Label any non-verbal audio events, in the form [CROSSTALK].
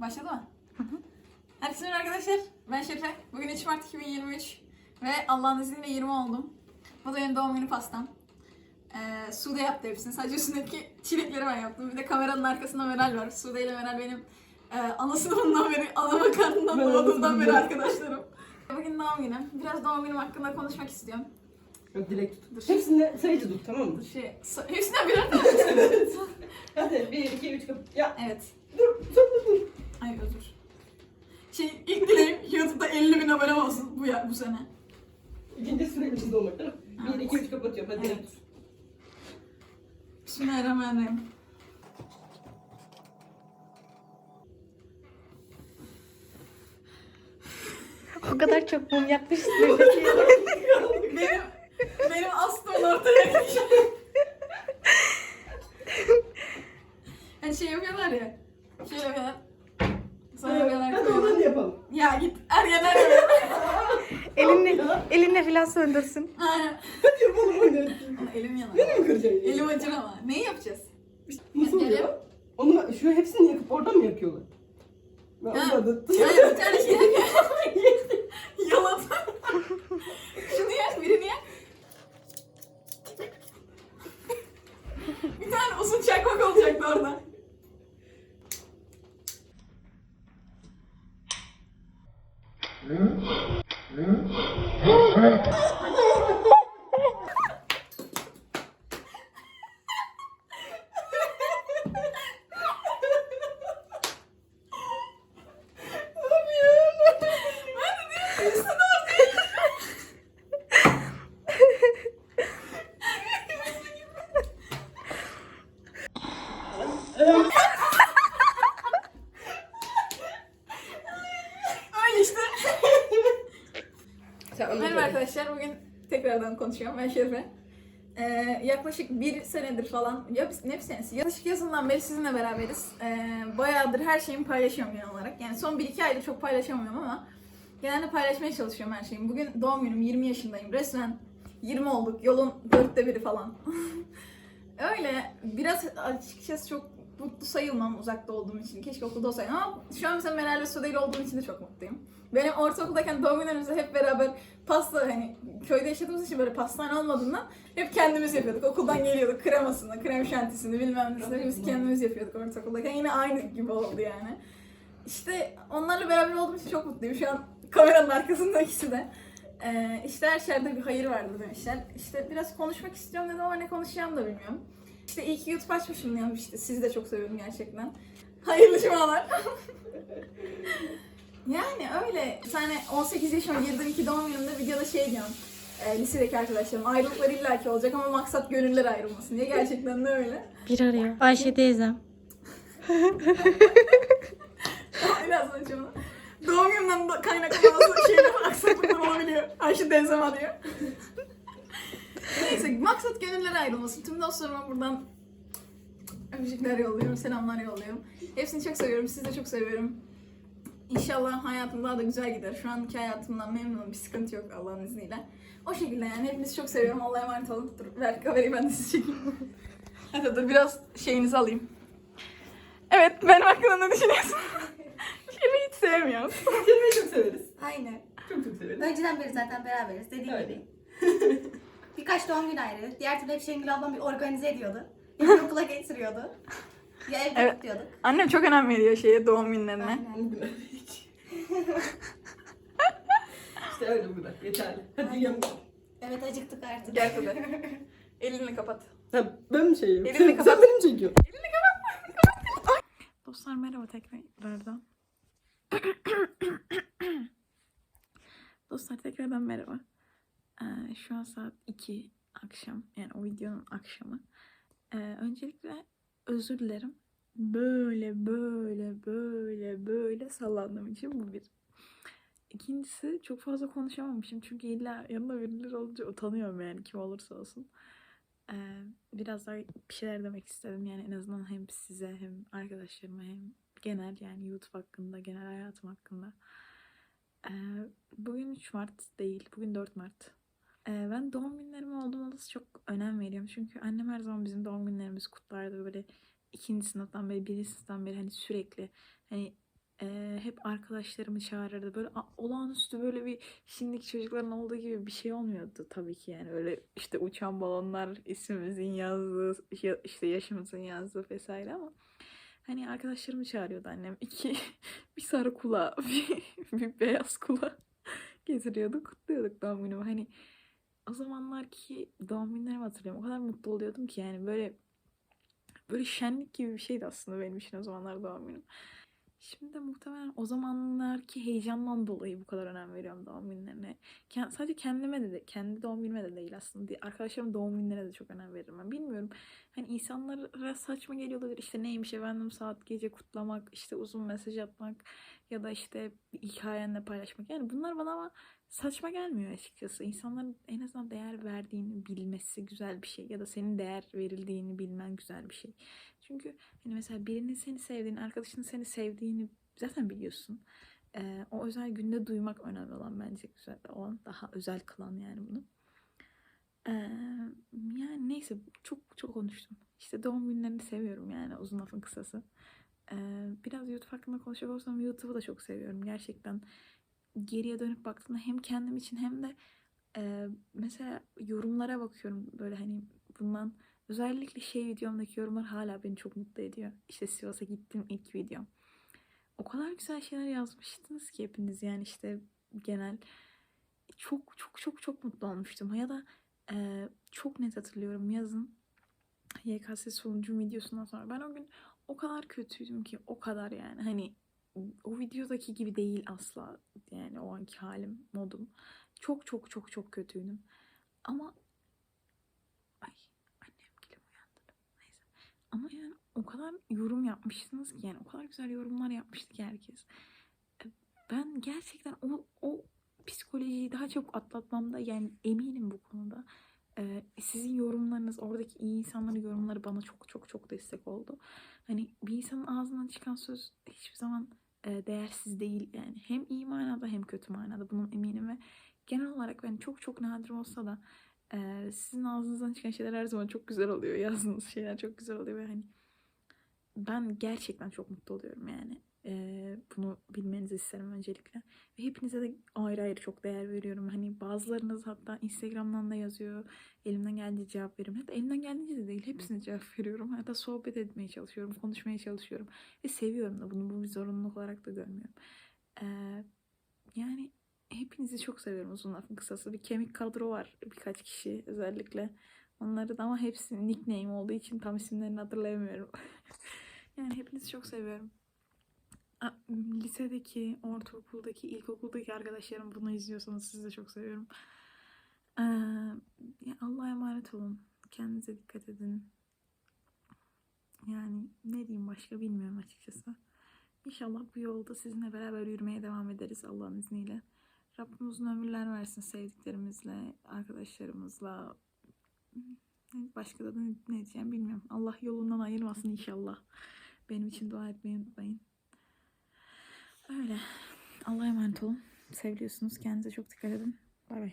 Başladı mı? Herkese merhaba arkadaşlar. Ben Şefe. Bugün 3 Mart 2023 ve Allah'ın izniyle 20 oldum. Bu da benim doğum günü pastam. Ee, Sude yaptı hepsini. Sadece üstündeki çilekleri ben yaptım. Bir de kameranın arkasında Meral var. Sude ile Meral benim e, ana sınıfından beri, ana karnından Ben doğduğumdan beri arkadaşlarım. Bugün doğum günüm. Biraz doğum günüm hakkında konuşmak istiyorum. Yok Dur. tut. Hepsinde sayıcı tut tamam mı? Şey, sa- hepsinden birer tane. [LAUGHS] Hadi 1, 2, 3, kap. Ya evet. dur dur dur. Ay özür. Şey ilk dileğim YouTube'da 50 bin abonem olsun bu ya bu sene. İkinci değil mi? 1, Evet. 2, 3 kapatıyorum hadi. Evet. Bismillahirrahmanirrahim. O kadar çok mum yakmışız. Benim benim astımın ortaya çıkıyor. hani şey yapıyorlar ya. Şey yapıyorlar. Sonra yapıyorlar. Hadi oradan yapalım. Ya git Ergen Ergen. [LAUGHS] elinle, elinle filan söndürsün. Aynen. Hadi yapalım hadi. Ama Elim yanar. Beni mi kıracaksın? Elim acır ama. Neyi yapacağız? Nasıl Elim. oluyor? Onu şu hepsini yakıp oradan mı yakıyorlar? Ben Ha. anladım. Hayır bir tane şey [LAUGHS] yapıyor. [LAUGHS] Yalan. Şunu yak, birini yak. bir tane uzun çakmak olacaktı orada. Ben de diyorum, üstüne Öyle işte. Sen anlat Merhaba hadi. arkadaşlar, bugün tekrardan konuşuyorum. Ben Şerife. Ee, yaklaşık bir senedir falan, ya ne bir senesi, yaklaşık yazından beri sizinle beraberiz. Ee, bayağıdır her şeyimi paylaşıyorum genel olarak. Yani son 1-2 aydır çok paylaşamıyorum ama genelde paylaşmaya çalışıyorum her şeyimi. Bugün doğum günüm, 20 yaşındayım. Resmen 20 olduk, yolun dörtte biri falan. [LAUGHS] Öyle, biraz açıkçası çok mutlu sayılmam uzakta olduğum için. Keşke okulda olsaydım ama şu an mesela Meral ve Sude ile olduğum için de çok mutluyum. Benim ortaokuldayken doğum günlerimizde hep beraber pasta hani köyde yaşadığımız için böyle pastane olmadığından hep kendimiz yapıyorduk. Okuldan geliyorduk kremasını, krem şantisini bilmem nesini biz kendimiz yapıyorduk ortaokuldayken. Yine aynı gibi oldu yani. İşte onlarla beraber olduğum için çok mutluyum. Şu an kameranın arkasında ikisi de. Ee, işte her şerde bir hayır vardır demişler. İşte biraz konuşmak istiyorum dedim ama ne konuşacağımı da bilmiyorum. İşte iyi ki YouTube açmışım diyorum işte. Sizi de çok seviyorum gerçekten. Hayırlı cumalar. [LAUGHS] yani öyle. Bir tane 18 yaşıma girdiğim iki doğum günümde videoda şey diyorum. E, lisedeki arkadaşlarım ayrılıklar illaki olacak ama maksat gönüller ayrılmasın diye. Gerçekten de öyle. Bir arıyor. Ayşe teyzem. [LAUGHS] Biraz önce. Doğum günümden de kaynaklaması şeyler aksaklıklar olabiliyor. Ayşe teyzem arıyor. Neyse maksat gönüller ayrılmasın. Tüm dostlarıma buradan öpücükler yolluyorum, selamlar yolluyorum. Hepsini çok seviyorum, sizi de çok seviyorum. İnşallah hayatım daha da güzel gider. Şu anki hayatımdan memnunum, bir sıkıntı yok Allah'ın izniyle. O şekilde yani hepinizi çok seviyorum. Allah'a emanet olun. Dur ver kamerayı ben de sizi çekeyim. [LAUGHS] Hadi dur biraz şeyinizi alayım. Evet benim hakkında ne düşünüyorsun? [LAUGHS] Şirin'i hiç sevmiyorum. Seni çok severiz. Aynen. Çok çok severiz. Önceden beri zaten beraberiz dediğim Evet. gibi. [LAUGHS] Birkaç doğum günü ayrı. Diğer türlü hep Şengül ablam bir organize ediyordu. Ya bir okula getiriyordu. Ya evde Evet. kutluyorduk. Annem çok önem veriyor şeye doğum günlerine. Aynen. Bugün [LAUGHS] hiç. işte öyle bu kadar. Yeterli. Hadi yiyelim. Evet acıktık artık. Gel tabii. [LAUGHS] Elini kapat. Ha, ben mi şey yapıyorum? Elini Sen, kapat. sen beni mi çekiyorsun? Dostlar merhaba tekrardan. [COUGHS] Dostlar tekrardan merhaba. Şu an saat 2 akşam. Yani o videonun akşamı. Öncelikle özür dilerim. Böyle böyle böyle böyle sallandığım için bu bir. İkincisi çok fazla konuşamamışım. Çünkü illa yanında birileri olunca utanıyorum yani kim olursa olsun. Biraz daha bir şeyler demek istedim. Yani en azından hem size hem arkadaşlarıma hem genel yani YouTube hakkında, genel hayatım hakkında. Bugün 3 Mart değil, bugün 4 Mart. Ee, ben doğum günlerime olduğum olası çok önem veriyorum. Çünkü annem her zaman bizim doğum günlerimizi kutlardı. Böyle ikinci sınıftan beri, birinci sınıftan beri hani sürekli hani Ee, hep arkadaşlarımı çağırırdı. Böyle olağanüstü böyle bir şimdiki çocukların olduğu gibi bir şey olmuyordu tabii ki yani. Öyle işte uçan balonlar, ismimizin yazdığı, ya- işte yaşımızın yazdığı vesaire ama hani arkadaşlarımı çağırıyordu annem. İki, [LAUGHS] bir sarı kula, [LAUGHS] bir, bir beyaz kula getiriyorduk, kutluyorduk doğum günümü. Hani o zamanlar ki doğum günlerimi hatırlıyorum. O kadar mutlu oluyordum ki yani böyle böyle şenlik gibi bir şeydi aslında benim için o zamanlar doğum günüm. Şimdi de muhtemelen o zamanlarki heyecandan dolayı bu kadar önem veriyorum doğum günlerine. Ken- sadece kendime de, de kendi doğum günüme de değil aslında. Arkadaşlarımın doğum günlerine de çok önem veririm. Ben bilmiyorum. Hani insanlara saçma geliyor olabilir. İşte neymiş efendim saat gece kutlamak, işte uzun mesaj atmak ya da işte hikayenle paylaşmak. Yani bunlar bana ama saçma gelmiyor açıkçası. İnsanların en azından değer verdiğini bilmesi güzel bir şey. Ya da senin değer verildiğini bilmen güzel bir şey. Çünkü hani mesela birinin seni sevdiğini, arkadaşının seni sevdiğini zaten biliyorsun. Ee, o özel günde duymak önemli olan bence güzel olan. Daha özel kılan yani bunu. Ee, yani neyse çok çok konuştum. İşte doğum günlerini seviyorum yani uzun lafın kısası. Ee, biraz YouTube hakkında konuşacak olsam YouTube'u da çok seviyorum. Gerçekten geriye dönüp baktığımda hem kendim için hem de e, mesela yorumlara bakıyorum böyle hani bundan özellikle şey videomdaki yorumlar hala beni çok mutlu ediyor. İşte Sivas'a gittim ilk videom. O kadar güzel şeyler yazmıştınız ki hepiniz yani işte genel çok çok çok çok mutlu olmuştum. Ya da e, çok net hatırlıyorum yazın YKS sonucu videosundan sonra ben o gün o kadar kötüydüm ki o kadar yani hani o videodaki gibi değil asla yani o anki halim modum. Çok çok çok çok kötüydüm. Ama ay annem gelip uyandırdı. Neyse. Ama yani o kadar yorum yapmıştınız ki yani o kadar güzel yorumlar yapmıştı ki herkes. E, ben gerçekten o, o psikolojiyi daha çok atlatmamda yani eminim bu konuda ee, sizin yorumlarınız, oradaki iyi insanların yorumları bana çok çok çok destek oldu. Hani bir insanın ağzından çıkan söz hiçbir zaman e, değersiz değil yani. Hem iyi manada hem kötü manada bunun eminim ve genel olarak ben çok çok nadir olsa da e, sizin ağzınızdan çıkan şeyler her zaman çok güzel oluyor. [LAUGHS] Yazdığınız şeyler çok güzel oluyor ve hani ben gerçekten çok mutlu oluyorum yani. E, bunu bilmenizi isterim öncelikle. Ve hepinize de ayrı ayrı çok değer veriyorum. Hani bazılarınız hatta Instagram'dan da yazıyor. Elimden geldiğince cevap veriyorum. Hatta elimden geldiğince de değil. Hepsine cevap veriyorum. Hatta sohbet etmeye çalışıyorum. Konuşmaya çalışıyorum. Ve seviyorum da bunu. Bu bir zorunluluk olarak da görmüyorum. Ee, yani hepinizi çok seviyorum uzun lafın kısası. Bir kemik kadro var birkaç kişi özellikle. Onları da ama hepsi nickname olduğu için tam isimlerini hatırlayamıyorum. [LAUGHS] yani hepinizi çok seviyorum. Lisedeki, ortaokuldaki, ilkokuldaki arkadaşlarım bunu izliyorsanız sizi de çok seviyorum. Ee, Allah'a emanet olun. Kendinize dikkat edin. Yani ne diyeyim başka bilmiyorum açıkçası. İnşallah bu yolda sizinle beraber yürümeye devam ederiz Allah'ın izniyle. Rabbim uzun ömürler versin sevdiklerimizle, arkadaşlarımızla. Başka da ne diyeceğim bilmiyorum. Allah yolundan ayırmasın inşallah. Benim için dua etmeyi unutmayın. Öyle. Allah'a emanet olun. Seviliyorsunuz. Kendinize çok dikkat edin. Bay bay.